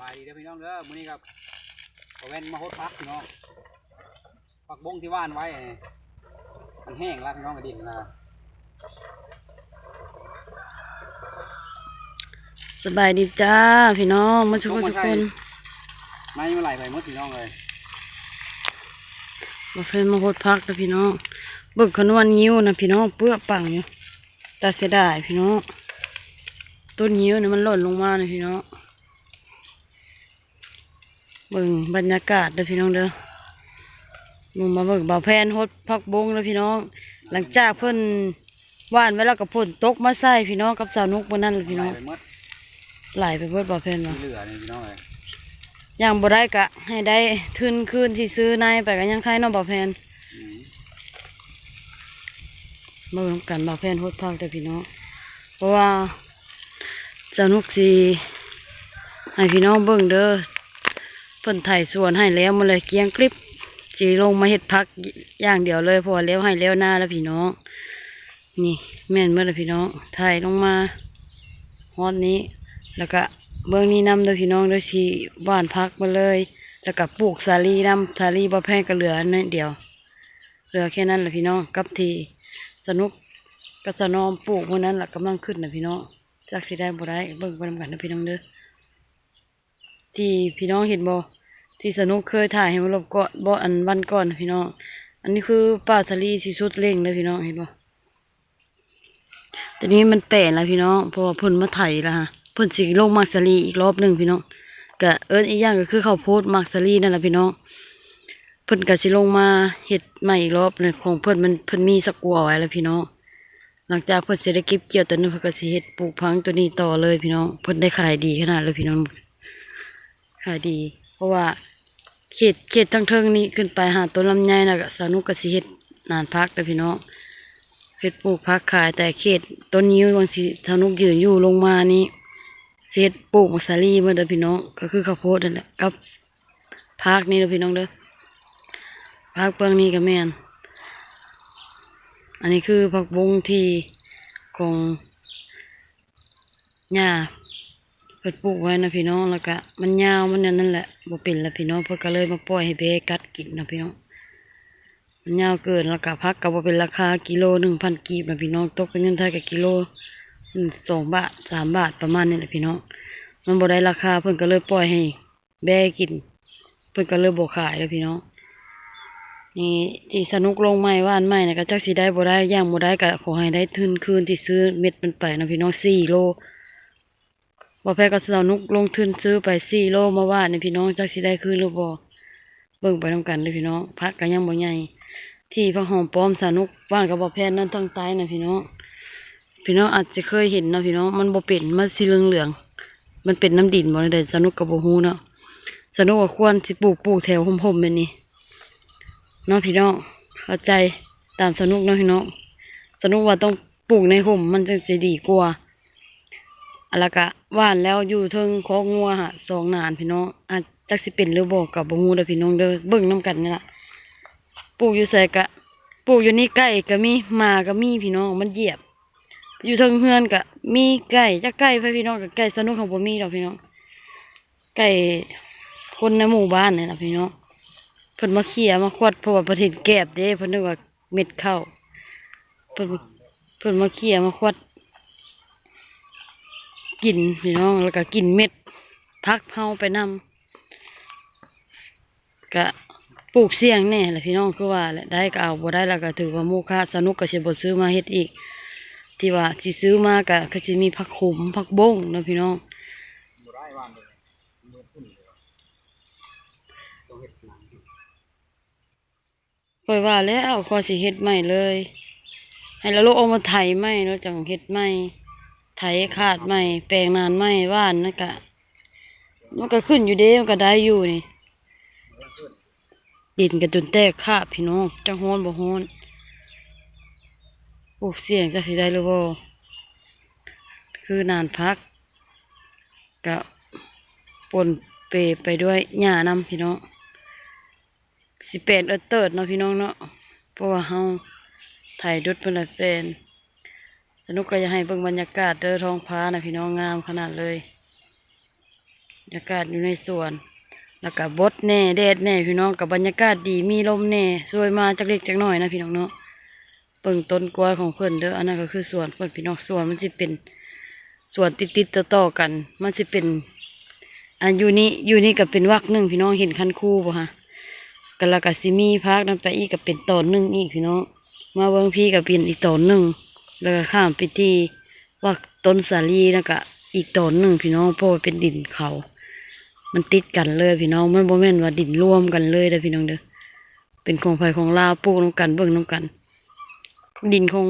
บายดีเด้อพี่น้องเด้อมื้อนี้ครับก็แว่นมาโฮดพักพี่น้องผักบงที่ว่านไว้นี่มันแห้งแล้วพี่น้องกระดิ่งนะสบายดีจ้าพี่น้องมาสุขสุขคนไม่เมื่อไหร่ไปหมดพี่น้องเลยมาเพิ่นมาโหดพักนะพี่น้องเบิกขนวนยิ้วนะพี่น้องเปื้อปังอยู่ตาเสียดายพี่น้องต้นยิ้วเนี่ยมันหล่นลงมานะพี่น้อง เบิ่งบรรยากาศเด้อพี่น้องเด้อมึงมาเบิ่งบ่าวแพนโหดพักบงเด้อพี่น้อง หลังจากเพิ่นว่านไว้แล้วก็พ่นตกมาใส่พี่น้องกับสาวนุกบนนั้นเลยพี่น้องไปหมดไหลไปเบิดบ่าวแพนมาที่เหลือนี่พี่น้องเลยอย่างบ่ได้กะ ให้ได้ทุนคืนที่ซื้อนายไปกันยังใครเน้องบ่าวแพนอืมมาลงกันบ่าวแพนโฮดพักแต่พี่น้อง เพราะว่าสนุกสิให้พี่น้องเบิ่งเด้อเพิ่นไถสวนให้แล้วมาเลยเกียงคลิปสิลงมาเฮ็ดพักอย่างเดียวเลยพราะว่าแล้วให้แล้วหน้าแล้วพี่น้อง นี่แม่นเมื่อแล้วพี่น้องถ่ายลงมาฮอดนี้ แล้วก็เบื้องนี้นำเด้อพี่น้องเด้อสิบ้านพักมาเลย แล้วก็ปลูกสาลีนำสาลีบ่แพงก็เหลือนิดเดียวเหลือแค่นั้นแหละพี่น้องกับทีสนุกกับสนอมปลูกวันนั้นแหละกำลังขึ้นนะพี่น้องจากสิได้บ่ได้เบิ่งไปนำกันนะพี่น้องเด้อที่พี่น้องเห็นบ่ ที่สนุกเคยถ่ายให้มารบก่อนบ่อันวันก่อนนะพี่น้อง อันนี้คือป่าสาลีสีสุดเร่งเลยพี่น้องเห็นบ่แต่นี้มันแปลนแล้วพี่น้องเพราะว่าเพิ่นมาไถแล้วฮะเพิ่นสิลงมักสลีอีกรอบหนึ่งพี่น้องก็เอิ้นอีกอย่างก็คือเขาโพดมักสลีนั่นแหละพี่น้องเพิ่นก็สิลงมาเฮ็ดใหม่อีกรอบหนึงของเพิ่นมันเพิ่นมีสกัวไว้แล้วพี่น้องหลังจากเพิ่นเสิได้เก็บเกี่ยวตัวนึงเพิ่นก็สิเฮ็ดปลูกพังตัวนี้ต่อเลยพี่น้องเพิ่นได้ขายดีขนาดเลยพี่น้องขายดี เพราะว่าเขตเขตทั้งเทิงนี้ขึ้นไปหาต้นลำไยนะก็สนุกกสิเฮ็ดนานพักเลยพี่น้องเฮ็ดปลูกพักขายแต่เขตต้นนิ้วบางสิสนุกยืนอยู่ลงมานี่สิเฮ็ดปลูกมัสาลีเมื่อเด้อพี่น้องก็คือข้าวโพดนั่นแหละกับพักนี่เด้อพี่น้องเด้อผักเปลืองนี้ก็แม่นอันนี้คือผักบงที่ของย่า เพิ่นปลูกไว้นะพี่น้องแล้วก็มันยาวมันนั่นนั่นแหละบ่เป็นละพี่น้องเพิ่นก็เลยมาปล่อยให้แบกัดกินนะพี่น้องมันยาวเกินแล้วก็ผักก็บ่เป็นราคากิโลหนึ่งพันกีบนะพี่น้องตกเป็นเงินไทยก็กิโลสองบาทสามบาทประมาณนี้แหละพี่น้องมันบ่ได้ราคาเพิ่นก็เลยปล่อยให้แบกิน เพิ่นก็เลยบ่ขายเลยพี่น้องนี่ที่สนุกลงไม้ว่านไม้นะก็จักสิได้บ่ได้ย่างบ่ได้ก็ขอให้ได้ทุนคืนที่ซื้อเม็ดมันไปนะพี่น้อง4โล บ่แพ้ก็สนุกลงทุนซื้อไป4โลมาว่านนี่พี่น้องจักสิได้คืนหรือบ่เบิ่งไปนํกันเด้อพี่น้องพักก็ยังบ่ใหญ่ที่พระหอมป้อมสนุกว่านก็บ่แพ้นั่นทั้งใต้นะพี่น้องพี่น้องอาจจะเคยเห็นเนาะพี่น้องมันบ่เป็นมันสีเหลืองๆมันเป็นน้ำดินบ่ได้สนุกก็บ่ฮู้เนาะสนุกว่าควรสิปลูกปลูกแถวห่มๆแบบนี้เนาะพี่น้องเข้าใจตามสนุกเนาะพี่น้องสนุกว่าต้องปลูกในห่มมันจึงจะดีกว่า แล้วก็ว่านแล้วอยู่เทิงคอกงัวฮะสองนานพี่น้องอาจจักสิเป็นหรือบ่กับบ่ฮู้เด้อพี่น้องเด้อเบิ่งนํกันนี่ล่ะปลูกอยู่ไสกะปลูกอยู่นี่ไก่ก็มีหมาก็มีพี่น้องมันเหยียบ อยู่เทิงเฮือนก็มีไก่จักไก่ไปพี่น้องกับไก่สนุกของบ่มีดอกพี่น้องไก่คนในหมู่บ้านนี่ล่ะพี่น้องเพิ่นมาเขี่ยมาควดเพราะว่าเพิ่นเห็นแกบเด้เพิ่นนึกว่าเม็ดข้าวเพิ่นมาเพิ่นมาเขี่ยมาควด กินพี่น้องแล้วก็กินเม็ดพักเฮาไปนำก็ปลูกเสี่ยงแน่แหละพี่น้องคือว่าแหละได้ก็เอาบ่ได้แล้วก็ถือว่าโมฆะสนุกก็สิบ่ซื้อมาเฮ็ดอีก ที่ว่าสิซื้อมาก็ก็สิมีผักขมผักบงเนาะพี่น้องบ่ได้ว่านเลยมือพุ่นเลยต้องเฮ็ดหนังค่อยว่าแล้วขอสิเฮ็ดใหม่เลย ให้ล้วลูกเอามาไถใหม่แล้วจังเฮ็ดใหม่ ไถขาดใหม่แปลงนานใหม่ว่านนั่นก็มันก็ขึ้นอยู่เด้มันก็ได้อยู่นี่ ดินก็จนแตกคาบพี่น้องจังฮ้อนบ่ฮ้อนปลูกเสียงจักสิได้หรือบ่คือนานพักก็ปนเปไปด้วยหญ้านำพี่น้องสิเป็นเออเติดเนาะพี่น้องเนาะเพราะว่าเฮาถ่ายดุดเพิ่นละเป็น นุกก็อยากให้เบิ่งบรรยากาศเด้อท้องฟ้านะพี่น้องงามขนาดเลยบรรยากาศอยู่ในสวน แล้วก็บดแน่แดดแน่พี่น้องกับบรรยากาศดีมีลมแน่สวยมาจากเล็กจากน้อยนะพี่น้องเนาะเปิ่งต้นกล้วยของเพิ่อนเด้ออันนั้นก็คือสวนเพิ่อนพี่น้องสวนมันสิเป็นสวนติดๆต่อๆกัน มันสิเป็น อันอยู่นี่อยู่นี่ก็เป็นวักหนึ่งพี่น้องเห็นคันคู่บ่ฮะก็แล้วก็สิมีพักนั้นไปอีกก็เป็นตอนหนึ่งอีกพี่น้องมาเบิ่งพี่ก็เป็นอีกตอนหนึ่ง แล้วก็ข้ามไปที่วักต้นสาลีแล้วก็อีกตอนหนึ่งพี่น้องเพราะว่าเป็นดินเขา มันติดกันเลยพี่น้องมันบ่แมนว่าดินร่วมกันเลยเด้อพี่น้องเด้อเป็นของไผของลาวปลูกน้ำกันเบิ่งน้ำกัน ดินของ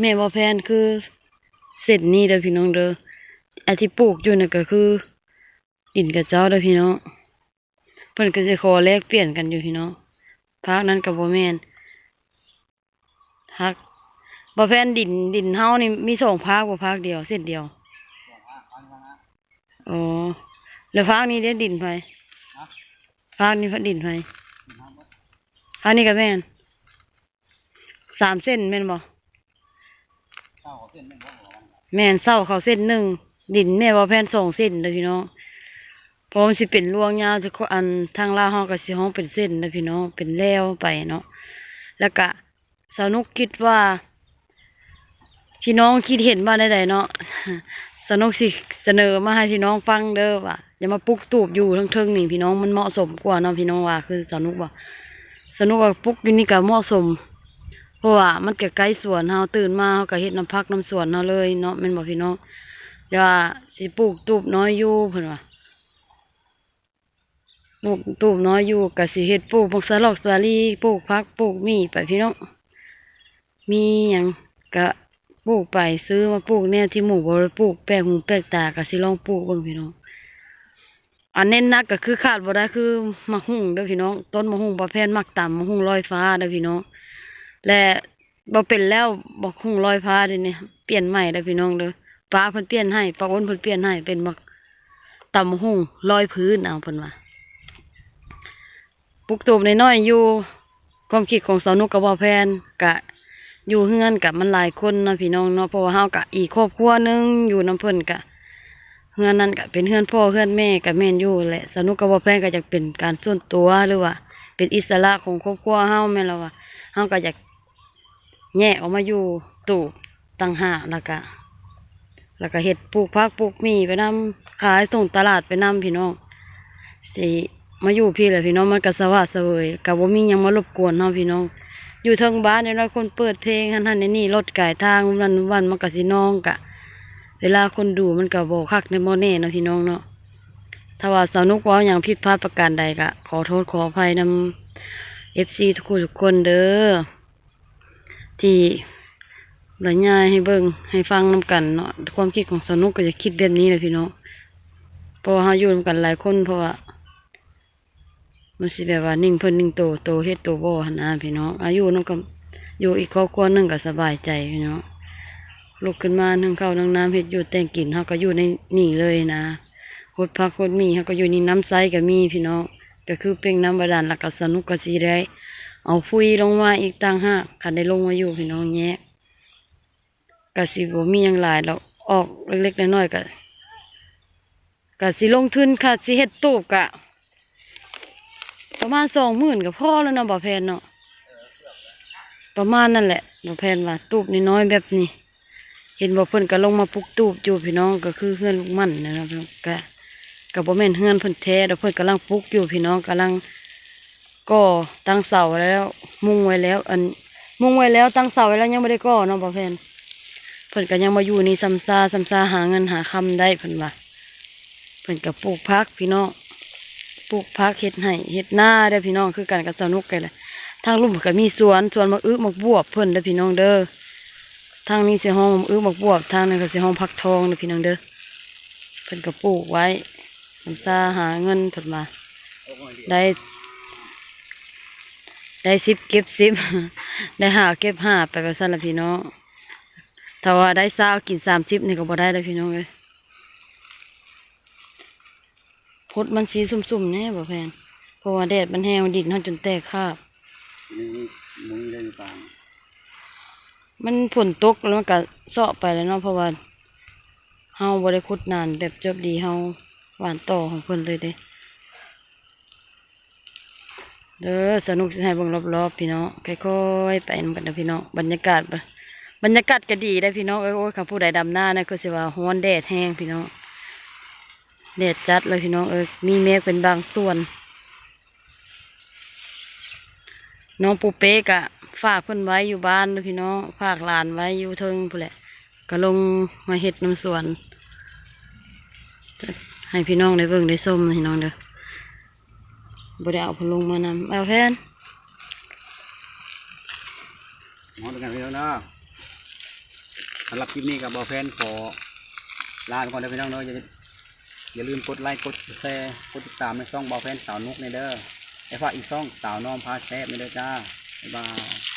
แม่บ่แพนคือเส้นนี้เด้อพี่น้องเด้ออันที่ปลูกอยู่น่ะก็คือ ดินกับเจ้าเด้อพี่น้องเพิ่นก็สิขอแลกเปลี่ยนกันอยู่พี่น้องภาคนั้นก็บ่แม่นฮัก บ่แพนดินดินเฮานี่มีสองภาคบ่ภาคเดียวเส้นเดียวอ๋อแล้วภาคนี้ได้ดินไผภาคนี้พดินไผภาคนี้ก็แม่นสามเส้นแม่นบ่เศร้าเส้นไม่บอกว่าแม่นเศร้าเขาเส้นหนึ่งดินแม่บ่แพนสองเส้นเด้อพี่น้องเพราะมันสิเป็นลวงยาวทุกอันทางลาวเฮาก็สิฮ้องเป็นเส้นเด้อพี่น้องเป็นแล้วไปเนาะแล้วก็สนุกคิดว่า พี่น้องคิดเห็นว่าใดๆเนาะสนุกสิเสนอมาให้พี่น้องฟังเด้อว่าอย่ามาปลุกตูบอยู่ทั้งเทิงนี่พี่น้องมันเหมาะสมกว่าเนาะพี่น้องว่าคือสนุกว่าสนุกว่าปุกอยู่นี่ก็เหมาะสม เพราะว่ามันก็ใกล้สวนเฮาตื่นมาเฮาก็เฮ็ดน้ำพักน้ำสวนเฮาเลยเนาะแม่นบ่พี่น้องเดี๋ยวว่าสิปลูกตูบน้อยอยู่เพิ่นว่าปลูกตูบน้อยอยู่ก็สิเฮ็ดปลูกพวกสลอกสาลีปลูกผักปลูกมีไปพี่น้องมีหยังก็ ปลูกไปซื้อมาปลูกแนวที่หมู่บ่ได้ปลูกแปลกหูแปลกตาก็สิลองปลูกเบิ่งพี่น้องอันเน้นนักก็คือขาดบ่ได้คือมะฮุ่งเด้อพี่น้อง ต้นมะฮุ่งบ่แพนมักต่ำมะฮุ่งลอยฟ้าเด้อพี่น้อง และบ่เป็นแล้วบ่คงลอยฟ้าเด้นี่เปลี่ยนใหม่เด้อพี่น้องเด้อฟ้าเพิ่นเปลี่ยนให้ป้าอ้นเพิ่นเปลี่ยนให้เป็นบักต่ำมะฮุ่งลอยพื้นเอาเพิ่นว่าปลูกตูบน้อยๆอยู่ความคิดของสาวนุกกับบ่าแพนกะ อยู่เฮือนกับมันหลายคนนะพี่น้องเนาะเพราะว่าเฮากะอีกครอบครัวหนึงอยู่นํเพิ่นกะเฮือนนั้นก็เป็นเฮือนพ่อเฮือนแม่ก็แม่นอยู่แหละสนุกกับบ่าแพงก็อยากเป็นการส่วนตัวหรือว่า เป็นอิสระของครอบครัวเฮาแม่ล้วว่าเฮาก็อยากแยกออกมาอยู่ตู่ต่างหากแล้วก็แล้วก็เฮ็ดปลูกผักปลูกมีไปนำขายส่งตลาดไปนำพี่น้องสิมาอยู่พี่แหละพี่น้องมันก็สว่างเสวยก็บ่มียังมารบกวนเฮาพี่น้อง อยู่ทิงบ้านเนี่ยเราคนเปิดเพลงหันๆนี่รถไก่ทางวันวันมันก็สิน้องกะ เวลาคนดูมันก็บอกคักในโมเน่เนาะพี่น้องเนาะถ้าว่าสาวนุกว่าอย่างผิดพลาดประการใดก็ขอโทษขออภัยนำเอฟซีทุกคนทุกคนเด้อที่บรรยายให้เบิ่งให้ฟังนำกันเนาะความคิดของสาวนุกก็จะคิดแบบนี้เลยพี่น้องพราะว่าเราอยู่นำกันหลายคนเพราะว่า มันสิแบบว่านิ่งเพิ่นนิ่งโตโตเฮ็ดโตบ่หนะพี่น้องอายุน้องก็อยู่อีกครอบครัวนึงก็สบายใจพี่น้องลุกขึ้นมานึ่งข้าวนึ่งน้ำเฮ็ดอยู่แต่งกินเฮาก็อยู่ในนี่เลยนะโคดพักโคดมีเฮาก็อยู่นี่น้ำใสก็มีพี่น้องก็คือเป็นน้ำบาดาลแล้วก็สนุกก็สิได้ เอาฟุยลงมาอีกต่างหาคันได้ลงมาอยู่พี่น้องแยะก็สิบ่มีหยังหลายดอกออกเล็กๆน้อยๆก็ก็สิลงทุนค่ะสิเฮ็ดตูบก็ ประมาณ20,000ก็พอแล้วเนาะบ่แพนเนาะประมาณนั่นแหละบ่แพนว่าตูบน้อยแบบนี้ เห็นบอเพิ่นก็ลงมาปลุกตูบอยู่พี่น้องก็คือเฮือนลูกมันนะครับพี่น้องก็ก็บ่แม่นเฮือนเพิ่นแท้ดอกเพิ่นกำลังปลุกอยู่พี่น้องกำลังก่อตั้งเสาไว้แล้ว มุงไว้แล้ว อันมุงไว้แล้วตั้งเสาไว้แล้วยังบ่ได้ก่อเนาะบ่แฟนเพิ่นก็ยังมาอยู่นี่ซ้ำซาซ้ำซาหาเงินหาคำได้เพิ่นว่าเพิ่นก็ปลูกผักพี่น้อง ปลูกผักเฮ็ดให้เฮ็ดหน้าเด้อพี่น้องคือกันกับสนุกกันแหละทางลุ่มก็มีสวนสวนมะอึมะบวบเพิ่นเด้อพี่น้องเด้อทางนี้สิห้องอื้อบักบวบทางนั้นก็เสิห้องพักทองเด้อพี่น้องเด้อเพิ่นก็ปลูกไว้มันซาหาเงินเพิ่นมาได้ ได้สิบเก็บสิบได้หาเก็บห้าไปแบบนั้นละพี่น้องถ้าว่าได้เศร้ากินสามสิบนี่ก็บ่ได้เลยพี่น้องเลย พดมันสีสุ่มๆแน่บ่แพนเพราะว่าแดดมันแห้งดินเฮาจนแตกคาบนี่มึงเล่นฟังมันฝนตกแล้วมันก็เซาะไปแล้วเนาะเพราะว่าเฮาบ่ได้ขุดนานแบบจบดีเฮาหวานต่อของเพิ่นเลยเด้เด้อสนุกสิให้เบิ่งรอบๆพี่น้องค่อยๆไปนำกันเด้อพี่น้องบรรยากาศบ่บรรยากาศก็ดีได้อพี่น้องเอ้ยโอ้ยคำผู้ใดดำหน้านะคือสิว่าร้อนแดดแห้งพี่น้อง แดดจัดเลยพี่น้องเอ้ยมีเมฆเป็นบางส่วน น้องปูเป๊กอะฝากเพิ่นไว้อยู่บ้านเด้อพี่น้องฝากหลานไว้อยู่เทิงพู้แหละก็ลงมาเฮ็ดน้ำสวน ให้พี่น้องได้เบิ่งได้ส้มพี่น้องเด้อบ่ได้เอาพลงมานำเอาแฟนมองดูกันพี่น้องเนาะสำหรับคลิปนี้กับบอแฟนขอลาไปก่อนเด้พี่น้องเนาะ อย่าลืมกดไลค์กดแชร์กดติดตามในช่องบอแฟนสาวนุกในเด้อไอ้ฝากอีกช่องสาวน้องพาแซ่บในเด้อจ้าบ๊ายบาย